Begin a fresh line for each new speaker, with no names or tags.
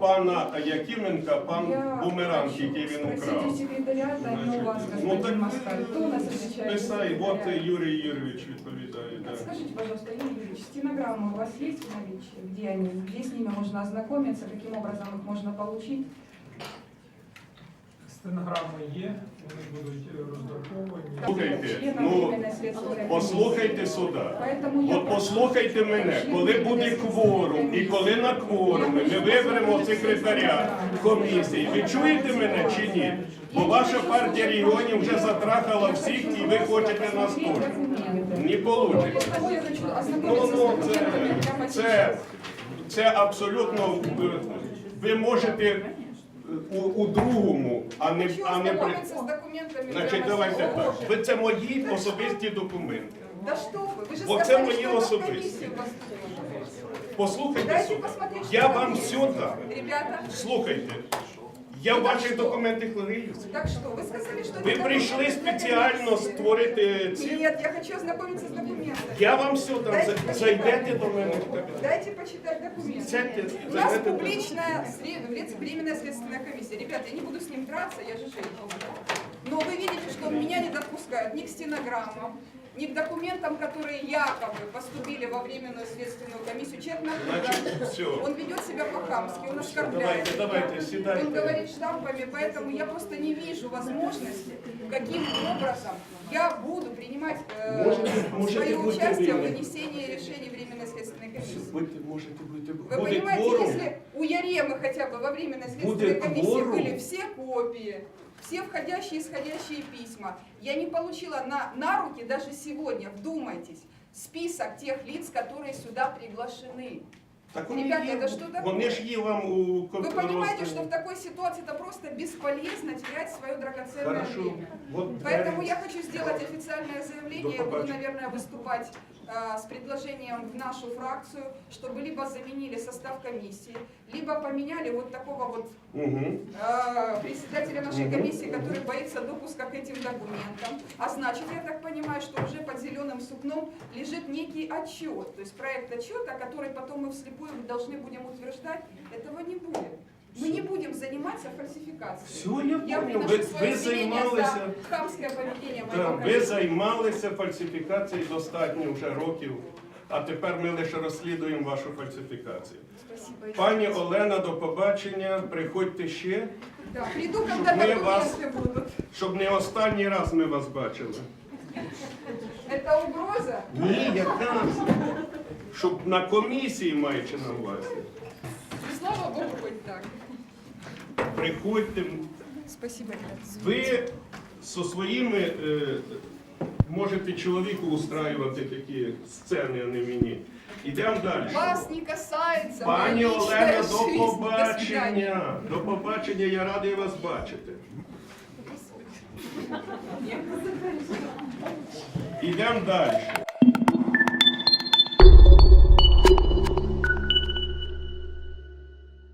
пана Якименка пан бумеранг, який він украв.
а
Ну
господин
так писай, от
секретариат?
Юрій Юрійович відповідає. Да.
Скажите, пожалуйста, Юрий Юрьевич, стенограммы у вас есть в наличии? Где они? Где с ними можно ознакомиться? Каким образом их можно получить?
Стенограми є, вони будуть е, роздруковані.
Слухайте, ну, Послухайте
комиссии.
сюди. От послухайте мене, коли буде кворум і коли на кворумі ми виберемо секретаря комісії, ви чуєте мене чи ні? Бо ваша партія регіонів вже затрахала всіх і ви хочете нас теж. Не вийде. Ну, ну, це, це, це абсолютно ви, можете у, у другому, а не,
Хочу
а не при.
ознакомиться с документами.
Значить,
прямо
давайте
сейчас.
так. Ви це мої особисті документи.
Да что вы, вы же
Вот
сказали,
это мои
что это в
особисті.
комиссию поступило.
Послухайте
Дайте
сюди.
посмотреть,
Я
что
вам
там
все
есть.
дам.
Ребята,
Слухайте. Я в ваших документах хвилююся.
так что, вы сказали, что...
Ви
это
прийшли
документы для
спеціально
комиссии.
створити ці.
Нет, я хочу ознакомиться с документами.
Я вам все дам. За- Зайдете до мене в кабінет.
Дайте почитать документы.
Сядьте,
У нас
зайдете до-
публичная сре- временная следственная комиссия. Ребята, я не буду с ним драться, я же женщина. Но вы видите, что меня не допускают ни к стенограммам, ни к документам, которые якобы поступили во временную следственную комиссию. Человек напуган.
все.
Он ведет себя по-хамски, он оскорбляет.
Давайте, давайте, седайте.
Он говорит штампами, поэтому я просто не вижу возможности, каким образом я буду принимать э,
Можете- можете
свое
бути
участие в вынесении решений временной следственной комиссии.
Можете.
Вы понимаете, если у Яремы хотя бы во временной следственной
Будет
комиссии
кворум.
были все копии, все входящие и исходящие письма, я не получила на, на руки даже сегодня, вдумайтесь, список тех лиц, которые сюда приглашены.
Так вони
Ребята,
є,
это что такое?
Вони ж є вам у
Вы понимаете,
роздані.
что в такой ситуации это просто бесполезно терять свое драгоценное
Хорошо.
время.
Вот
Поэтому
двері.
я хочу сделать официальное заявление. Я
До
буду,
побачення.
наверное, выступать а, с предложением в нашу фракцию, чтобы либо заменили состав комиссии, либо поменяли вот такого вот а, председателя нашей комиссии, который боится допуска к этим документам. А значит, я так понимаю, что уже под зеленым сукном лежит некий отчет, то есть проект отчета, который потом мы вслепую должны будем утверждать. Этого не будет. Мы не будем заниматься фальсификацией.
Все, я
Я
понял. Ви,
приношу свое
ви
извинение
займалися.
за хамское поведение
Да,
моего
ви
коллеги.
займалися фальсифікацією достатньо вже років, а тепер ми лише розслідуємо вашу фальсифікацію.
Спасибо.
Пані Олена, до побачення. Приходьте ще,
Да, приду, когда
мы вас-
документы будут.
щоб не останній раз ми вас бачили.
Это угроза?
Ні, яка? Щоб на комісії маючи на увазі.
Слава Богу, хоть так.
Приходьте.
Спасибо, ребята.
Ви зі своїми е, можете чоловіку устраювати такі сцени, а не мені. Ідемо далі.
Вас не касается.
Пані Олена. До побачення. До побачення, я радий вас бачити. Ідемо далі.